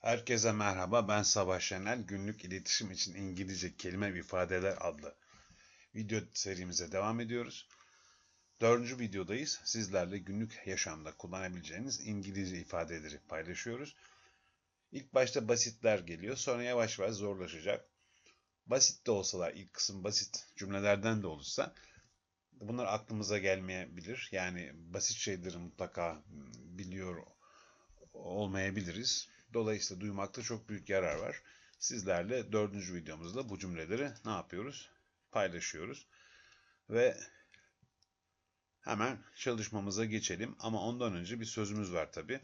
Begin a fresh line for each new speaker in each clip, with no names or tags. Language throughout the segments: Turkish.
Herkese merhaba, ben Savaş Şener. Günlük iletişim için İngilizce kelime ve ifadeler adlı video serimize devam ediyoruz. Dördüncü videodayız. Sizlerle günlük yaşamda kullanabileceğiniz İngilizce ifadeleri paylaşıyoruz. İlk başta basitler geliyor, sonra yavaş yavaş zorlaşacak. Basit de olsalar, ilk kısım basit cümlelerden de olursa bunlar aklımıza gelmeyebilir. Yani basit şeyleri mutlaka biliyor olmayabiliriz. Dolayısıyla duymakta çok büyük yarar var. Sizlerle dördüncü videomuzda bu cümleleri ne yapıyoruz? Paylaşıyoruz. Ve hemen çalışmamıza geçelim. Ama ondan önce bir sözümüz var tabi.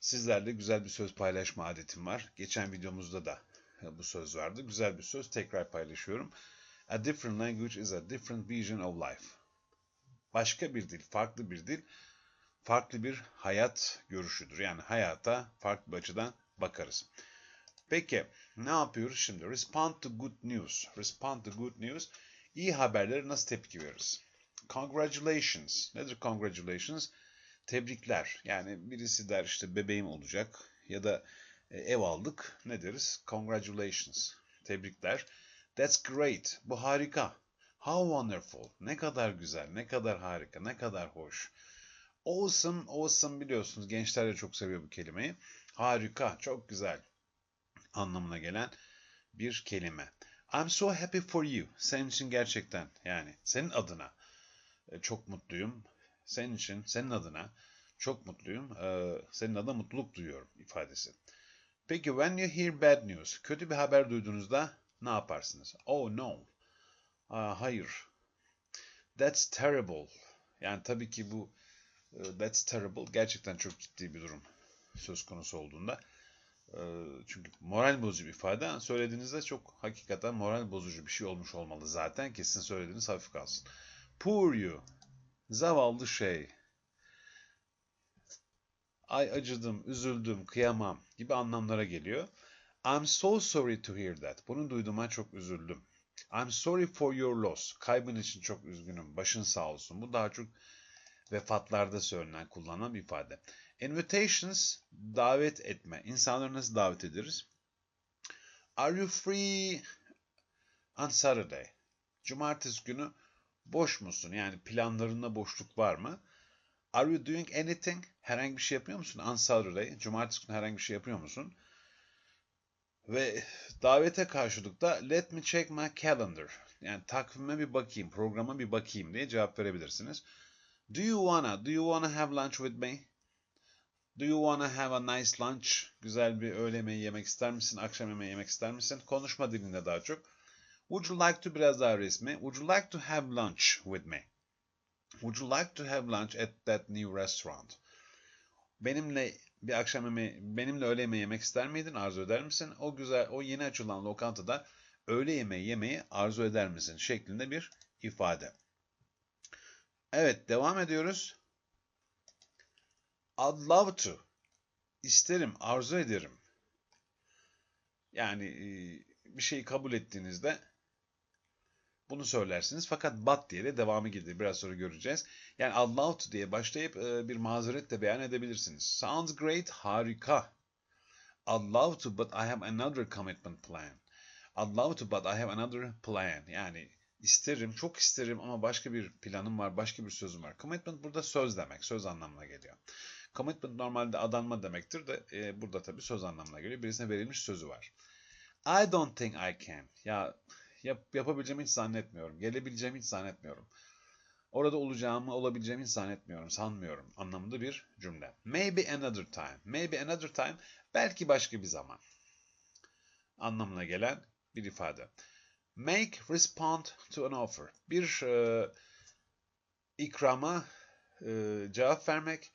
Sizlerle güzel bir söz paylaşma adetim var. Geçen videomuzda da bu söz vardı. Güzel bir söz. Tekrar paylaşıyorum. A different language is a different vision of life. Başka bir dil, farklı bir dil farklı bir hayat görüşüdür. Yani hayata farklı bir açıdan bakarız. Peki ne yapıyoruz şimdi? Respond to good news. Respond to good news. İyi haberlere nasıl tepki veririz? Congratulations. Nedir congratulations? Tebrikler. Yani birisi der işte bebeğim olacak ya da e, ev aldık. Ne deriz? Congratulations. Tebrikler. That's great. Bu harika. How wonderful. Ne kadar güzel, ne kadar harika, ne kadar hoş. Awesome, awesome biliyorsunuz. Gençler de çok seviyor bu kelimeyi. Harika, çok güzel anlamına gelen bir kelime. I'm so happy for you. Senin için gerçekten yani senin adına e, çok mutluyum. Senin için, senin adına çok mutluyum. E, senin adına mutluluk duyuyorum ifadesi. Peki when you hear bad news, kötü bir haber duyduğunuzda ne yaparsınız? Oh no. Aa, hayır. That's terrible. Yani tabii ki bu that's terrible. Gerçekten çok ciddi bir durum söz konusu olduğunda. Ee, çünkü moral bozucu bir ifade. Söylediğinizde çok hakikaten moral bozucu bir şey olmuş olmalı zaten. Kesin söylediğiniz hafif kalsın. Poor you. Zavallı şey. Ay acıdım, üzüldüm, kıyamam gibi anlamlara geliyor. I'm so sorry to hear that. Bunu duyduğuma çok üzüldüm. I'm sorry for your loss. Kaybın için çok üzgünüm. Başın sağ olsun. Bu daha çok vefatlarda söylenen, kullanılan bir ifade. Invitations, davet etme. İnsanları nasıl davet ederiz? Are you free on Saturday? Cumartesi günü boş musun? Yani planlarında boşluk var mı? Are you doing anything? Herhangi bir şey yapıyor musun? On Saturday. Cumartesi günü herhangi bir şey yapıyor musun? Ve davete karşılıkta let me check my calendar. Yani takvime bir bakayım, programa bir bakayım diye cevap verebilirsiniz. Do you wanna, do you wanna have lunch with me? Do you wanna have a nice lunch? Güzel bir öğle yemeği yemek ister misin? Akşam yemeği yemek ister misin? Konuşma dilinde daha çok. Would you like to biraz daha resmi? Would you like to have lunch with me? Would you like to have lunch at that new restaurant? Benimle bir akşam yemeği, benimle öğle yemeği yemek ister miydin? Arzu eder misin? O güzel, o yeni açılan lokantada öğle yemeği yemeyi arzu eder misin? Şeklinde bir ifade. Evet, devam ediyoruz. I'd love to. İsterim, arzu ederim. Yani e, bir şeyi kabul ettiğinizde bunu söylersiniz. Fakat but diye de devamı gelir. Biraz sonra göreceğiz. Yani I'd love to diye başlayıp e, bir mazeret de beyan edebilirsiniz. Sounds great, harika. I'd love to but I have another commitment plan. I'd love to but I have another plan. Yani isterim, çok isterim ama başka bir planım var, başka bir sözüm var. Commitment burada söz demek, söz anlamına geliyor. Commitment normalde adanma demektir de e, burada tabii söz anlamına geliyor. Birisine verilmiş sözü var. I don't think I can. Ya yap, yapabileceğimi hiç zannetmiyorum. Gelebileceğimi hiç zannetmiyorum. Orada olacağımı, olabileceğimi hiç zannetmiyorum, sanmıyorum anlamında bir cümle. Maybe another time. Maybe another time. Belki başka bir zaman. Anlamına gelen bir ifade. Make respond to an offer. Bir e, ikrama e, cevap vermek.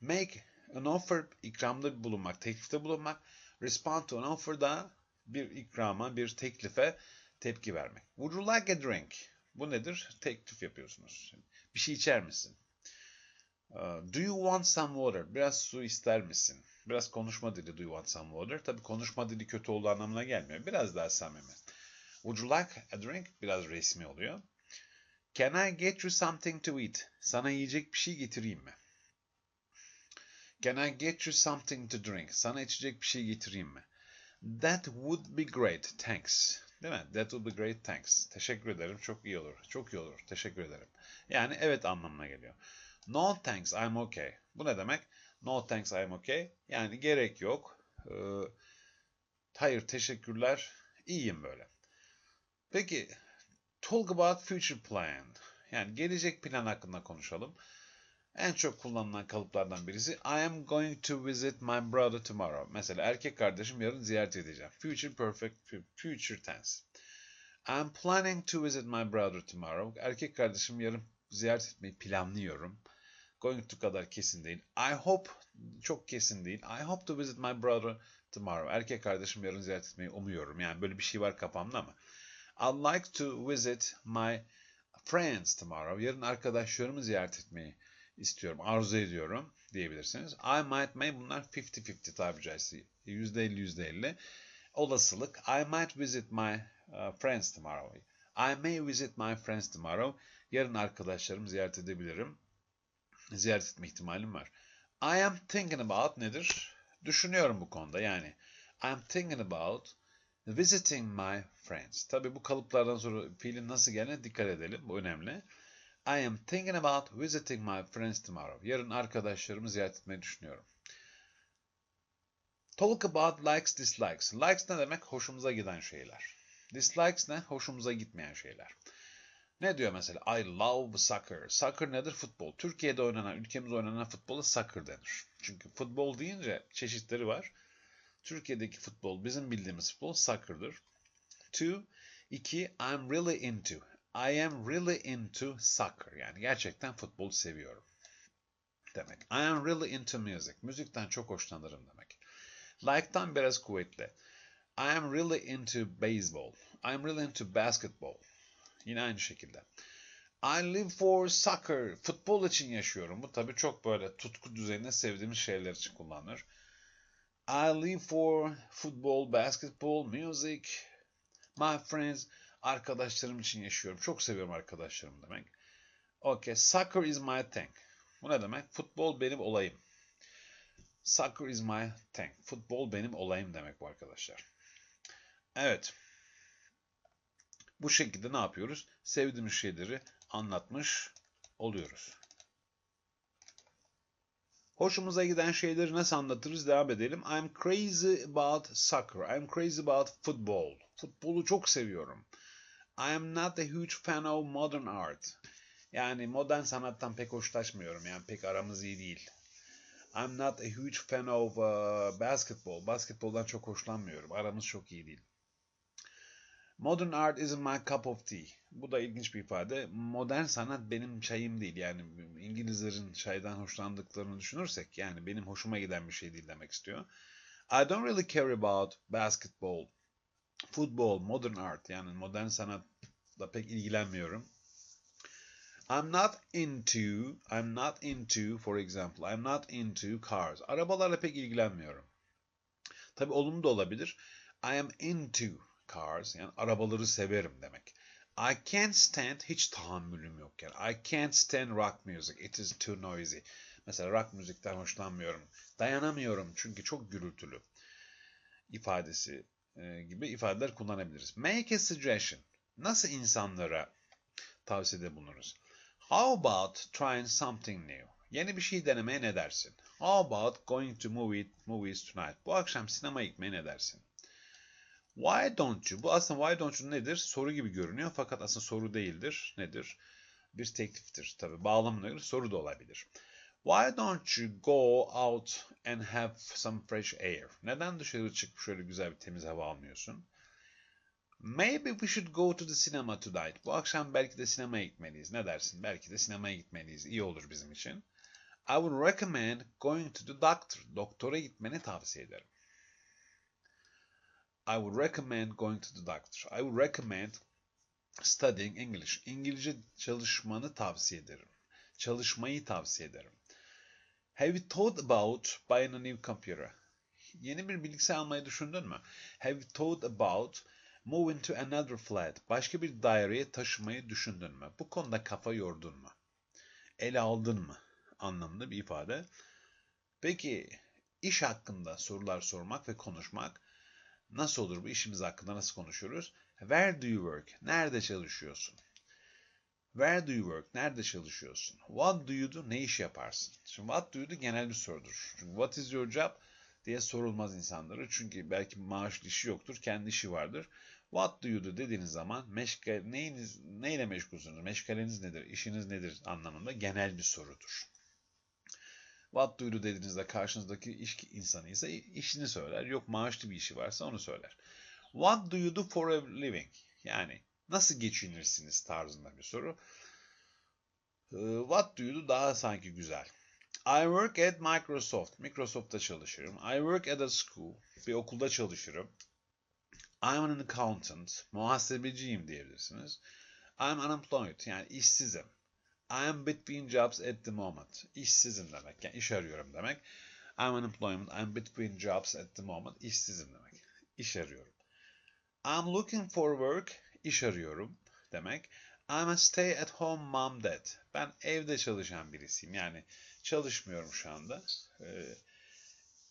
Make an offer, ikramda bulunmak, teklifte bulunmak. Respond to an offer da bir ikrama, bir teklife tepki vermek. Would you like a drink? Bu nedir? Teklif yapıyorsunuz. Bir şey içer misin? Uh, do you want some water? Biraz su ister misin? Biraz konuşma dili do you want some water? Tabii konuşma dili kötü olduğu anlamına gelmiyor. Biraz daha samimi. Would you like a drink? Biraz resmi oluyor. Can I get you something to eat? Sana yiyecek bir şey getireyim mi? Can I get you something to drink? Sana içecek bir şey getireyim mi? That would be great, thanks. Değil mi? That would be great, thanks. Teşekkür ederim, çok iyi olur. Çok iyi olur, teşekkür ederim. Yani evet anlamına geliyor. No thanks, I'm okay. Bu ne demek? No thanks, I'm okay. Yani gerek yok. Ee, hayır, teşekkürler. İyiyim böyle. Peki, talk about future plan. Yani gelecek plan hakkında konuşalım. En çok kullanılan kalıplardan birisi I am going to visit my brother tomorrow. Mesela erkek kardeşim yarın ziyaret edeceğim. Future perfect future tense. I'm planning to visit my brother tomorrow. Erkek kardeşim yarın ziyaret etmeyi planlıyorum. Going to kadar kesin değil. I hope çok kesin değil. I hope to visit my brother tomorrow. Erkek kardeşim yarın ziyaret etmeyi umuyorum. Yani böyle bir şey var kafamda ama. I'd like to visit my friends tomorrow. Yarın arkadaşlarımı ziyaret etmeyi istiyorum, arzu ediyorum diyebilirsiniz. I might may bunlar 50-50 tabiri caizse. %50-%50. Olasılık. I might visit my uh, friends tomorrow. I may visit my friends tomorrow. Yarın arkadaşlarımı ziyaret edebilirim. Ziyaret etme ihtimalim var. I am thinking about nedir? Düşünüyorum bu konuda yani. I am thinking about visiting my friends. Tabi bu kalıplardan sonra fiilin nasıl geldiğine dikkat edelim. Bu önemli. I am thinking about visiting my friends tomorrow. Yarın arkadaşlarımı ziyaret etmeyi düşünüyorum. Talk about likes, dislikes. Likes ne demek? Hoşumuza giden şeyler. Dislikes ne? Hoşumuza gitmeyen şeyler. Ne diyor mesela? I love soccer. Soccer nedir? Futbol. Türkiye'de oynanan, ülkemizde oynanan futbola soccer denir. Çünkü futbol deyince çeşitleri var. Türkiye'deki futbol, bizim bildiğimiz futbol soccer'dır. Two, iki, I'm really into. I am really into soccer. Yani gerçekten futbol seviyorum. Demek. I am really into music. Müzikten çok hoşlanırım demek. Like'tan biraz kuvvetli. I am really into baseball. I am really into basketball. Yine aynı şekilde. I live for soccer. Futbol için yaşıyorum. Bu tabii çok böyle tutku düzeyinde sevdiğimiz şeyler için kullanılır. I live for football, basketball, music, my friends. Arkadaşlarım için yaşıyorum. Çok seviyorum arkadaşlarım demek. Okay, soccer is my thing. Bu ne demek? Futbol benim olayım. Soccer is my thing. Futbol benim olayım demek bu arkadaşlar. Evet. Bu şekilde ne yapıyoruz? Sevdiğimiz şeyleri anlatmış oluyoruz. Hoşumuza giden şeyleri nasıl anlatırız? Devam edelim. I'm crazy about soccer. I'm crazy about football. Futbolu çok seviyorum. I am not a huge fan of modern art. Yani modern sanattan pek hoşlaşmıyorum. Yani pek aramız iyi değil. I'm not a huge fan of uh, basketball. Basketboldan çok hoşlanmıyorum. Aramız çok iyi değil. Modern art isn't my cup of tea. Bu da ilginç bir ifade. Modern sanat benim çayım değil. Yani İngilizlerin çaydan hoşlandıklarını düşünürsek yani benim hoşuma giden bir şey değil demek istiyor. I don't really care about basketball, football, modern art. Yani modern sanatla pek ilgilenmiyorum. I'm not into, I'm not into, for example, I'm not into cars. Arabalarla pek ilgilenmiyorum. Tabi olumlu da olabilir. I am into cars, yani arabaları severim demek. I can't stand, hiç tahammülüm yok yani. I can't stand rock music, it is too noisy. Mesela rock müzikten hoşlanmıyorum. Dayanamıyorum çünkü çok gürültülü ifadesi e, gibi ifadeler kullanabiliriz. Make a suggestion. Nasıl insanlara tavsiyede bulunuruz? How about trying something new? Yeni bir şey denemeye ne dersin? How about going to movie, movies tonight? Bu akşam sinemaya gitmeye ne dersin? Why don't you? Bu aslında why don't you nedir? Soru gibi görünüyor fakat aslında soru değildir. Nedir? Bir tekliftir. Tabi bağlamına göre soru da olabilir. Why don't you go out and have some fresh air? Neden dışarı çıkıp şöyle güzel bir temiz hava almıyorsun? Maybe we should go to the cinema tonight. Bu akşam belki de sinemaya gitmeliyiz. Ne dersin? Belki de sinemaya gitmeliyiz. İyi olur bizim için. I would recommend going to the doctor. Doktora gitmeni tavsiye ederim. I would recommend going to the doctor. I would recommend studying English. İngilizce çalışmanı tavsiye ederim. Çalışmayı tavsiye ederim. Have you thought about buying a new computer? Yeni bir bilgisayar almayı düşündün mü? Have you thought about moving to another flat? Başka bir daireye taşımayı düşündün mü? Bu konuda kafa yordun mu? Ele aldın mı? Anlamında bir ifade. Peki iş hakkında sorular sormak ve konuşmak nasıl olur bu işimiz hakkında nasıl konuşuyoruz? Where do you work? Nerede çalışıyorsun? Where do you work? Nerede çalışıyorsun? What do you do? Ne iş yaparsın? Şimdi what do you do genel bir sorudur. Çünkü what is your job diye sorulmaz insanlara. Çünkü belki maaşlı işi yoktur, kendi işi vardır. What do you do dediğiniz zaman meşgal, neyiniz, neyle meşgulsünüz, meşgaleniz nedir, işiniz nedir anlamında genel bir sorudur. What do you do dediğinizde karşınızdaki iş insanı ise işini söyler. Yok maaşlı bir işi varsa onu söyler. What do you do for a living? Yani nasıl geçinirsiniz tarzında bir soru. What do you do daha sanki güzel. I work at Microsoft. Microsoft'ta çalışırım. I work at a school. Bir okulda çalışırım. I'm an accountant. Muhasebeciyim diyebilirsiniz. I'm unemployed. Yani işsizim. I am between jobs at the moment. İşsizim demek. Yani iş arıyorum demek. I'm unemployed. I'm between jobs at the moment. İşsizim demek. İş arıyorum. I'm looking for work. İş arıyorum demek. I'm a stay at home mom dad. Ben evde çalışan birisiyim. Yani çalışmıyorum şu anda. Ee,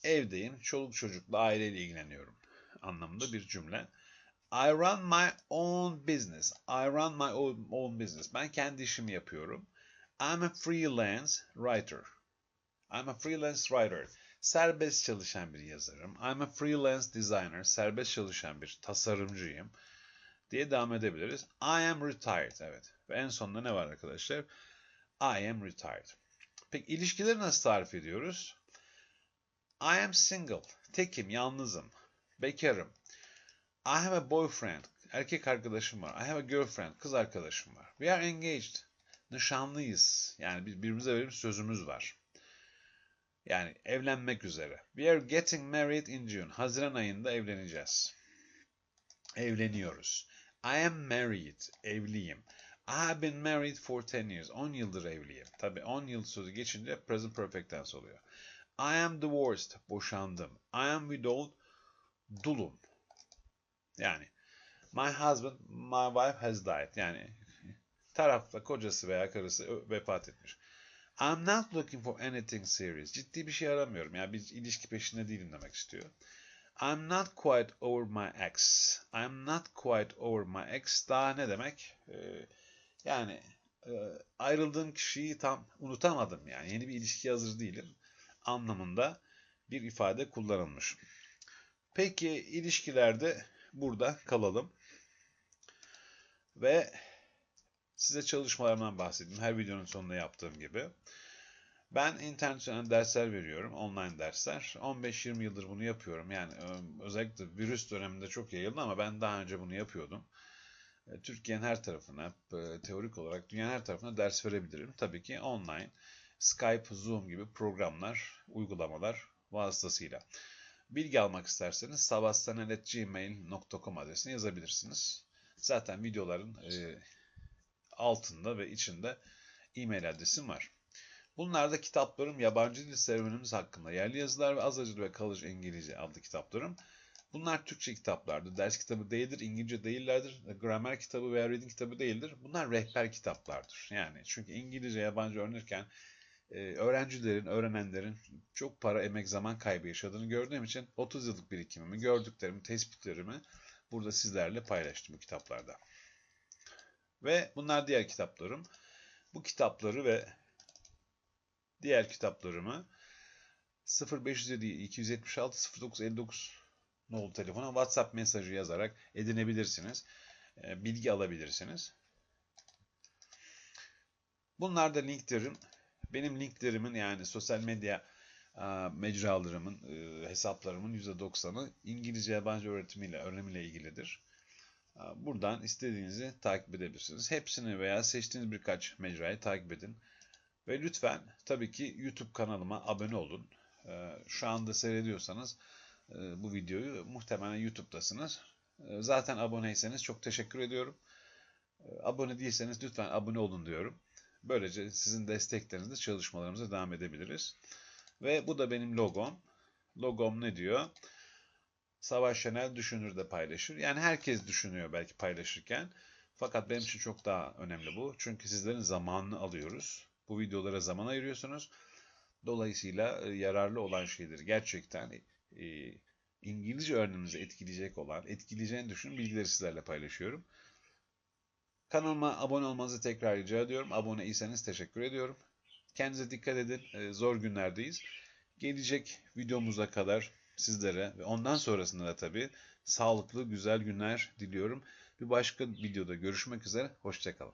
evdeyim. Çoluk çocukla aileyle ilgileniyorum anlamında bir cümle. I run my own business. I run my own, own business. Ben kendi işimi yapıyorum. I'm a freelance writer. I'm a freelance writer. Serbest çalışan bir yazarım. I'm a freelance designer. Serbest çalışan bir tasarımcıyım. Diye devam edebiliriz. I am retired. Evet. Ve en sonunda ne var arkadaşlar? I am retired. Peki ilişkileri nasıl tarif ediyoruz? I am single. Tekim, yalnızım. Bekarım. I have a boyfriend. Erkek arkadaşım var. I have a girlfriend. Kız arkadaşım var. We are engaged. Nişanlıyız. Yani birbirimize verilmiş sözümüz var. Yani evlenmek üzere. We are getting married in June. Haziran ayında evleneceğiz. Evleniyoruz. I am married. Evliyim. I have been married for 10 years. 10 yıldır evliyim. Tabi 10 yıl sözü geçince present perfect tense oluyor. I am divorced. Boşandım. I am widowed. Dulum. Yani my husband, my wife has died. Yani tarafta kocası veya karısı vefat etmiş. I'm not looking for anything serious. Ciddi bir şey aramıyorum. Yani bir ilişki peşinde değilim demek istiyor. I'm not quite over my ex. I'm not quite over my ex. Daha ne demek? Ee, yani e, ayrıldığım kişiyi tam unutamadım. Yani yeni bir ilişkiye hazır değilim. Anlamında bir ifade kullanılmış. Peki ilişkilerde burada kalalım. Ve size çalışmalarımdan bahsedeyim. Her videonun sonunda yaptığım gibi. Ben internet üzerinden dersler veriyorum. Online dersler. 15-20 yıldır bunu yapıyorum. Yani özellikle virüs döneminde çok yayıldı ama ben daha önce bunu yapıyordum. Türkiye'nin her tarafına, teorik olarak dünyanın her tarafına ders verebilirim. Tabii ki online, Skype, Zoom gibi programlar, uygulamalar vasıtasıyla. Bilgi almak isterseniz sabahstanelet.gmail.com adresine yazabilirsiniz. Zaten videoların e, altında ve içinde e-mail adresim var. Bunlarda kitaplarım yabancı dil serüvenimiz hakkında yerli yazılar ve az ve kalıcı İngilizce adlı kitaplarım. Bunlar Türkçe kitaplardır. Ders kitabı değildir, İngilizce değillerdir, gramer kitabı veya reading kitabı değildir. Bunlar rehber kitaplardır. Yani çünkü İngilizce yabancı öğrenirken e, öğrencilerin, öğrenenlerin çok para, emek, zaman kaybı yaşadığını gördüğüm için 30 yıllık birikimimi, gördüklerimi, tespitlerimi burada sizlerle paylaştım bu kitaplarda. Ve bunlar diğer kitaplarım. Bu kitapları ve diğer kitaplarımı 0507 276 0959 nolu telefona WhatsApp mesajı yazarak edinebilirsiniz. E, bilgi alabilirsiniz. Bunlar da linklerim. Benim linklerimin yani sosyal medya mecralarımın, hesaplarımın %90'ı İngilizce yabancı öğretimiyle, öğrenimiyle ilgilidir. Buradan istediğinizi takip edebilirsiniz. Hepsini veya seçtiğiniz birkaç mecrayı takip edin. Ve lütfen tabii ki YouTube kanalıma abone olun. Şu anda seyrediyorsanız bu videoyu muhtemelen YouTube'dasınız. Zaten aboneyseniz çok teşekkür ediyorum. Abone değilseniz lütfen abone olun diyorum. Böylece sizin desteklerinizle çalışmalarımıza devam edebiliriz. Ve bu da benim logom. Logom ne diyor? Savaş Şenel düşünür de paylaşır. Yani herkes düşünüyor belki paylaşırken. Fakat benim için çok daha önemli bu. Çünkü sizlerin zamanını alıyoruz. Bu videolara zaman ayırıyorsunuz. Dolayısıyla e, yararlı olan şeyleri gerçekten e, İngilizce öğrenimizi etkileyecek olan, etkileyeceğini düşünün bilgileri sizlerle paylaşıyorum. Kanalıma abone olmanızı tekrar rica ediyorum. Abone iseniz teşekkür ediyorum. Kendinize dikkat edin. E, zor günlerdeyiz. Gelecek videomuza kadar sizlere ve ondan sonrasında da tabii sağlıklı, güzel günler diliyorum. Bir başka videoda görüşmek üzere. Hoşçakalın.